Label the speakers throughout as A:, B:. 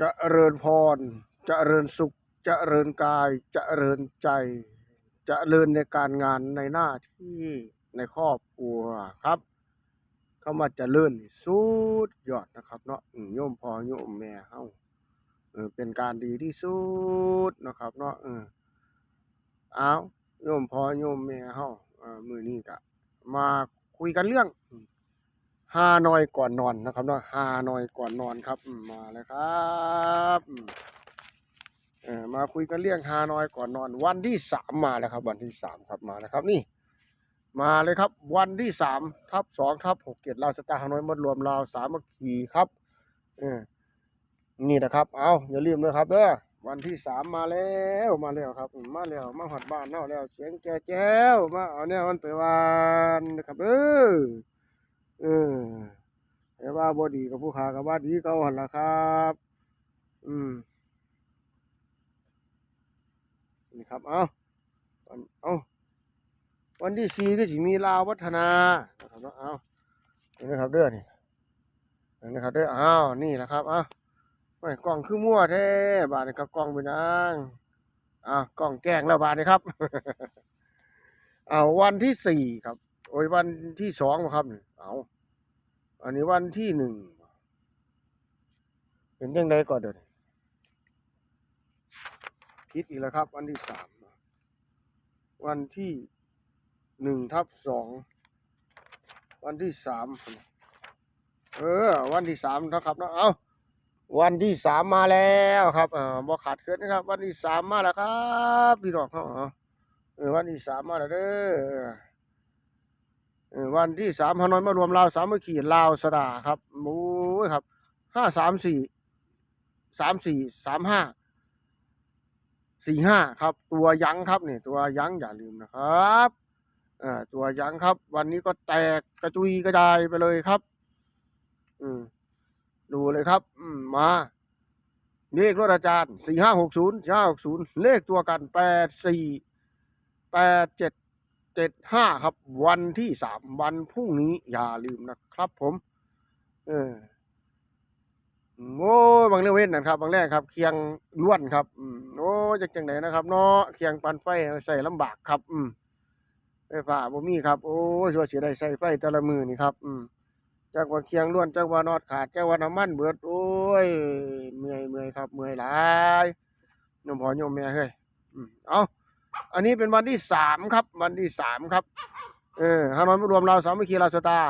A: จะเริญพรจะเริญสุขจะเริญกายจะเริญใจ จะเริญในการงานในหน้าที่ในครอบครัวครับเข้ามาจะเลื่อนสุดยอดนะครับเนาะโยมพ่อโยมแม่เฮาเออเป็นการดีที่สุดนะครับเนาะเออเอาโยมพ่อโยมแม่เฮาเอ่อมื้อนี้ก็มาคุยกันเรื่อง ฮานอยก่อนนอนนะครับเนาะฮานอยก่อนนอนครับมาเลยครับมเออมาคุยกันเรื่องฮานอยก่อนนอน วันที่สามมาแล้วครับ วันที่สามครับมาแล้วครับนี่ มาเลยครับ วันที่สามทับสองทับหกเจ็ดลาวสตาร์ฮานอยมดรวมลาวสามัคคีครับเออนี่นะครับ เอาอย่าลืมเลยครับเด้อวันที่สามมาแล้วมาแล้วครับ มาแล้วมาหอดบ้านเนาแล้วเสียงแจ้แจ้วมาเอาเนี่ยมันไปวานนะครับเออเออ ว่าบดีกับผู้ขากับว่าดีเก่าหันละครับ อืมนี่ครับ เอาวันเอาวันที่สี่ก็จะมีลาววัฒนานะครับเอานี่นะครับเด้อนี่นี่นะครับเด้ออ้าวนี่แหละครับเอาไม่กล้องคือมั่วแท้บาทนี่ครับกล้องเป็นยังอ้าวกล้องแกงแล้วบาทนี่ครับเอาวันที่สี่ครับ โอ้ยวันที่สองครับ เอา อันนี้วันที่หนึ่งเป็นยังไงก่อนเดี๋ยวนี้คิดอีกแล้วครับ วันที่สามวันที่หนึ่งทับสองวันที่สามเออ วันที่สามนะครับนะเอาวันที่สามมาแล้วครับเออบ่ขาดเกินนะครับ วันที่สามมาแล้วครับพี่น้องเขาเออวันที่สามมาแล้วเด้อ วันที่สามฮานอยมารวมลาวสามัคคีลาวสดาครับโอ้ยครับห้าสามสี่สามสี่สามห้าสี่ห้าครับ ตัวยั้งครับนี่ตัวยั้งอย่าลืมนะครับอ่าตัวยั้งครับ วันนี้ก็แตกกระจุยกระจายไปเลยครับ อืมดูเลยครับ อืมมา เลขรถอาจารย์สี่ห้าหกศูนย์สี่ห้าหกศูนย์เลขตัวกันแปดสี่แปดเจ็ด เจ็ดห้าครับ วันที่สามวันพรุ่งนี้อย่าลืมนะครับ ผม เออโอ้บางเรื่องเว้นนะครับ บางแรกครับ เคียงล้วนครับอืมโอ้ยจากจังไหนนะครับ เนาะเคียงปันไฟใส่ลำบากครับ อืมไฟฟ้าบ่มีครับ โอ้ชัวร์สิได้ใส่ไฟแต่ละมือนี่ครับ อืมจากว่าเคียงล้วนจากว่านอดขาดจากว่าน้ำมันเบิด โอ้ยเมื่อยเมื่อยครับ เมื่อยหลายยมพ่อโยมแม่เฮ้ยอืมเอา อันนี้เป็นวันที่สามครับ วันที่สามครับเออฮานอยรวมเราสามัคคีลาสตา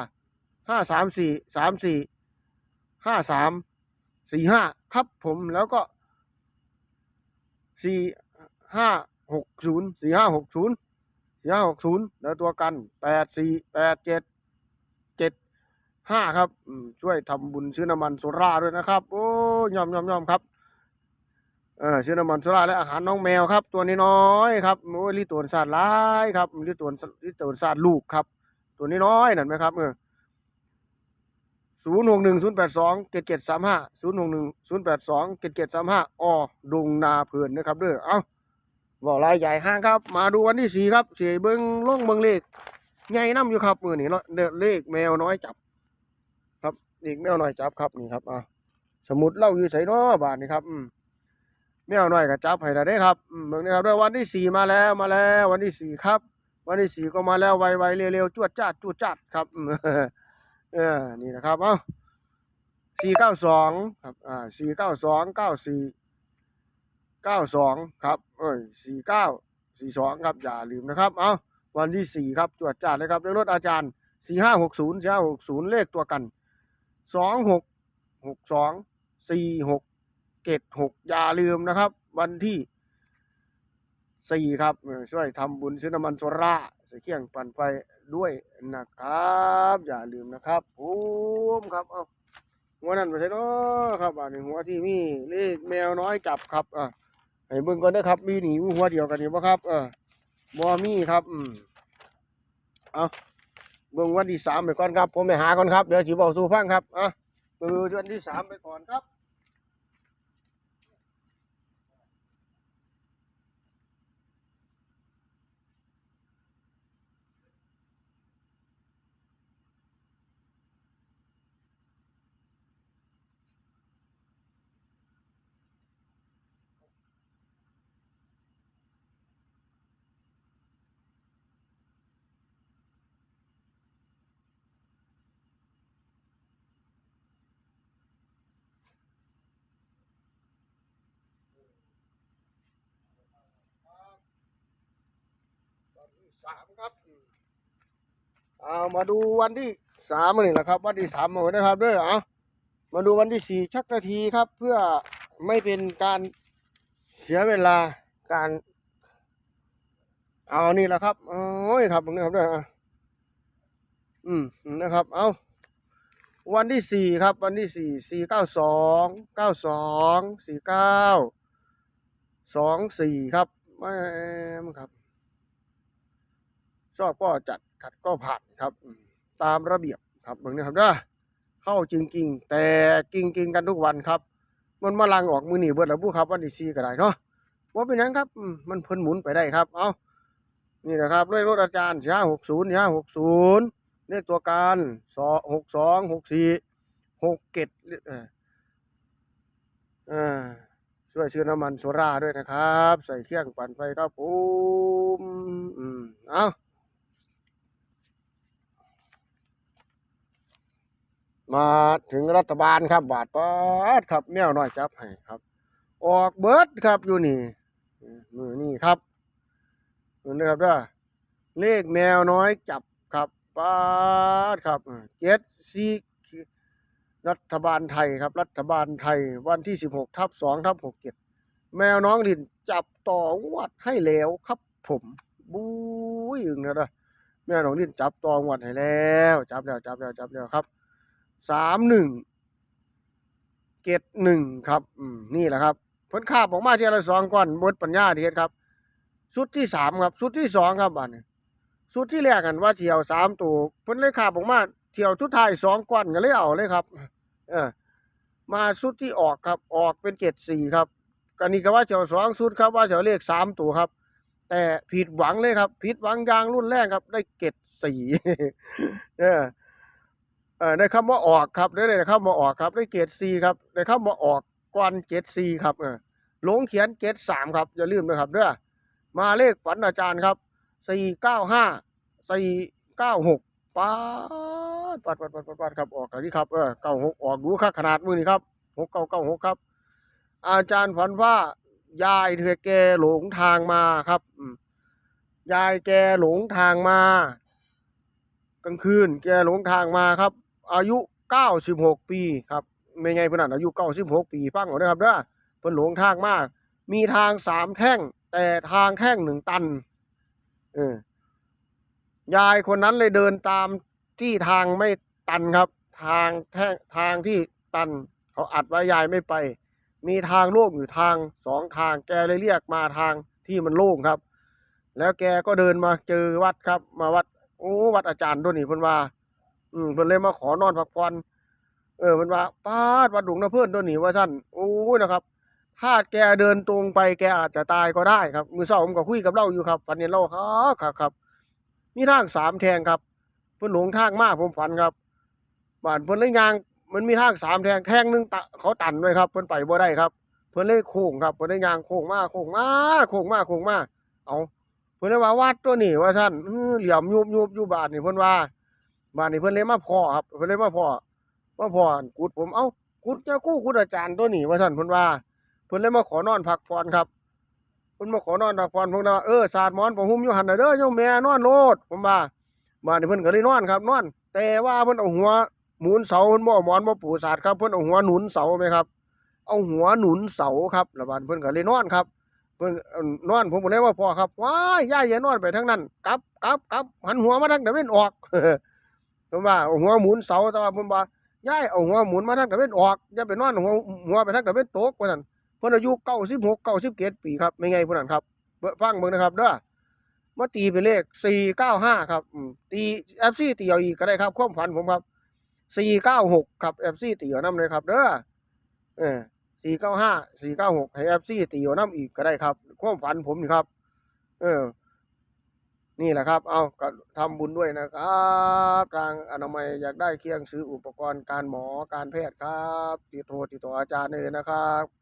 A: ห้าสามสี่สามสี่ห้าสามสี่ห้าครับผมแล้วก็สี่ห้าหกศูนย์สี่ห้าหกศูนย์สี่ห้าหกศูนย์แล้วตัวกันแปดสี่แปดเจ็ดเจ็ดห้าครับช่วยทำบุญซื้อน้ำมันโซล่าด้วยนะครับ โอ้ยอมยอมยอมครับ เออชื่อน้ำมันโซล่าและอาหารน้องแมวครับ ตัวนี้น้อยครับโอ้ยลิตรวนศาสตร์ร้ายครับลิตรวนลิตรวนศาสตร์ลูกครับ ตัวนี้น้อยนั่นไหมครับเออศูนย์หกหนึ่งศูนย์แปดสองเจ็ดเจ็ดสามห้าศูนย์หกหนึ่งศูนย์แปดสองเจ็ดเจ็ดสามห้าอดงนาเพลินนะครับเด้อเอ้าบอกลายใหญ่ห้างครับ มาดูวันที่สี่ครับเสียเบิ้งล่องเบิ้งเลขใหญ่น้ำอยู่ครับมือนี่เนาะเลขแมวน้อยจับ ครับเลขแมวน้อยจับครับนี่ครับอะสมุดเล่าอยู่ใส่นาะบาทนี่ครับอืม แมวน้อยก็จับให้ได้เด้ครับอืมเบิ่งนะครับด้วยวันที่สี่มาแล้วมาแล้ววันที่สี่ครับ วันที่สี่ก็มาแล้วไวๆเร็วๆจวดจ้าดจวดจ้าดครับเออนี่นะครับเอ้าสี่เก้าสองครับอ่าสี่เก้าสองเก้าสี่เก้าสองครับเอ้ยสี่เก้าสี่สองครับอย่าลืมนะครับเอ้าวันที่สี่ครับจวดจ้าดเลยครับเรื่องรถอาจารย์สี่ห้าหกศูนย์สี่ห้าหกศูนย์เลขตัวกันสองหกหกสองสี่หก เกตหกอย่าลืมนะครับ วันที่สี่ครับช่วยทำบุญซื้อน้ำมันโซล่าใส่เครื่องปั่นไฟด้วยนะครับ อย่าลืมนะครับผมครับเอาหัวนั่นไปใช่เนาะครับอันนี้หัวที่มีเลขแมวน้อยจับครับอะให้เบิ่งก่อนนะครับ มีหนีหัวเดียวกันนี่บ่ครับ เออบ่มีครับอืมเอาเบิ่งวันที่สามไปก่อนครับ ผมไปหาก่อนครับ เดี๋ยวสิบอกสู่ฟังครับอะเบิ่งวันที่สามไปก่อนครับ สามครับเอามาดูวันที่สามนี่แหละครับ วันที่สามมานะครับเด้อเอามาดูวันที่สี่ชักนาทีครับ เพื่อไม่เป็นการเสียเวลาการ เอานี่แหละครับโอ้ยครับตรงนี้ครับเด้ออะอืมนะครับ เอาวันที่สี่ครับ วันที่สี่สี่เก้าสองเก้าสองสี่เก้าสองสี่ครับไม่ครับ อบก็จัดขัดก็ผ่านครับตามระเบียบครับเบิ่งนะครับเด้อเข้าจริงๆแต่กิงกิงกันทุกวันครับ มันมาลังออกมือหนีเบิดแล้วผู้ครับวันที่สี่ก็ได้เนาะว่าเป็นหยังครับมันเพิ่นหมุนไปได้ครับ เอานี่นะครับด้วยรถอาจารย์ช้าหกศูนย์ช้าหกศูนย์เลขตัวการสองหกสองหกสี่หกเกตเอ่าช่วยชื่อน้ำมันโซราด้วยนะครับ ใส่เครื่องปั่นไฟครับผมอืมเอา มาถึงรัฐบาลครับบาทปาดครับแมวน้อยจับให้ครับ ออกเบิร์ดครับอยู่นี่มือนี่ครับเห็นไหมครับเด้อเลขแมวน้อยจับครับปาดครับเจ็ดสี่รัฐบาลไทยครับ รัฐบาลไทยวันที่สิบหกทับสองทับหกเจ็ดแมวน้องดินจับต่องวดให้แล้วครับ ผมบุ้ยอึงนะด้อแมวน้องดินจับต่องวดให้แล้ว จับแล้วจับแล้วจับแล้วครับ สามหนึ่งเกตหนึ่งครับนี่แหละครับผลคาบออกมาทียละสองก้อนบดปัญญาเทียครับสุดที่สามครับสุดที่สองครับอันนี้สุดที่แรกกันว่าเที่ยวสามตัวผลเลยคาบออกมาเที่ยวทุดท้ายสองก้อนก็เลยเอาเลยครับ เออมาสุดที่ออกครับ ออกเป็นเกตสี่ครับกันนี้ก็ว่าเที่ยวสองสุดครับว่าเที่ยวเลขสามตัวครับ แต่ผิดหวังเลยครับ ผิดหวังยางรุ่นแรกครับ ได้เกตสี่เออ เอ่อได้คำว่าออกครับได้ได้คำว่าออกครับได้เกรดซีครับได้คำว่าออกก่อนเกรดซีครับเออลงเขียนเกรดสามครับอย่าลืมนะครับเด้อมาเลขฝันอาจารย์ครับสี่เก้าห้าสี่เก้าหกปัดปัดปัดปัดปัดปัดครับออกอะไรครับเออเก้าหกออกดูค่าขนาดมือนี่ครับหกเก้าเก้าหกครับ อาจารย์ฝันว่ายายเธอแกหลงทางมาครับยายแกหลงทางมากลางคืน แกหลงทางมาครับ อายุ96ปีครับไม่ไงพื่อนอายุ96ปีฟังก่อนนะครับเด้อเพิ่นหลงทางมาก มีทางสามแท่ง แต่ทางแท่งหนึ่งตันเออยายคนนั้นเลยเดินตามที่ทางไม่ตันครับ ทางแท่งทางที่ตัน เขาอัดไว้ยายไม่ไป มีทางโล่งอยู่ทางสองทางแกเลยเรียกมาทางที่มันโล่งครับ แล้วแกก็เดินมาเจอวัดครับ มาวัดโอ้วัดอาจารย์ด้วยนี่เพิ่นว่า อืมเพิ่นเลยมาขอนอนพักผ่อนเออเพิ่นว่าป้าดวัดดุงนะเพื่อนตัวหนีว่าท่านโอ้ยนะครับถ้าแกเดินตรงไปแกอาจจะตายก็ได้ครับ มือเช้าผมก็คุยกับเราอยู่ครับฝันเห็นเราครับครับครับมีทางสามแทงครับเพิ่อนหลงทางมากผมฝันครับบ้านเพิ่อนเลยยางมันมีทางสามแทงแทงหนึงตะเขาตันไว้ครับ เพิ่อนไปบ่ได้ครับ เพิ่อนเลยโค้งครับเพิ่อนเลยยางโค้งมากโค้งมากโค้งมากโค้งมากเอาเพิ่อนเลยว่าวัดตัวนี้ว่าท่านเหลี่ยมยุบยุบยู่บ้านนี่เพิ่อนว่า บ้านนี้เพิ่นเลยมาพ่อครับเพิ่นเลยมาพ่อมาพ่อกุดผมเอ้ากุดเจ้ากู้กุดอาจารย์ตัวนี้ว่าท่านเพิ่นว่า เพิ่นเลยมาขอนอนพักผ่อนครับเพิ่นมาขอนอนพักผ่อนผมว่าเออสาดหมอนผมหุ้มอยู่หันน่ะเด้อโยมแม่นอนโลดผมว่าบ้านนี้เพิ่นก็เลยนอนครับนอน แต่ว่าเพิ่นเอาหัวหมุนเสาเพิ่นบ่หมอนบ่ปูสาดครับเพิ่นเอาหัวหนุนเสาไหมครับ เอาหัวหนุนเสาครับแล้วบ้านเพิ่นก็เลยนอนครับเพิ่นเอิ่นนอนผมก็เลยว่าพ่อครับว้ายยายอย่านอนไปทางนั้นกลับกลับกลับหันหัวมาทางตะเวนออก ผมว่าเอาหัวหมุนเสาแต่ว่าผมว่าย้ายเอาหัวหมุนมาทางตะเวนออกอย่าไปนอนหัวหัวไปทางตะเวนตกว่าซั่นเพิ่นอายุ96 97ปีครับไม่ไงพุ่นนั่นครับเบิ่งฟังเบิ่งนะครับเด้อมาตีเป็นเลข495ครับอืมตี FC ตีเอาอีกก็ได้ครับความฝันผมครับ496ครับ FC ตีเอานํเลยครับเด้อเออ495 496ให้ FC ตีเอานํอีกก็ได้ครับ ความฝันผมนี่ครับ เออ นี่แหละครับ เอาก็ทำบุญด้วยนะครับ ทางอนามัยอยากได้เครื่องซื้ออุปกรณ์การหมอการแพทย์ครับ ติดโทรติดต่ออาจารย์เลยนะครับ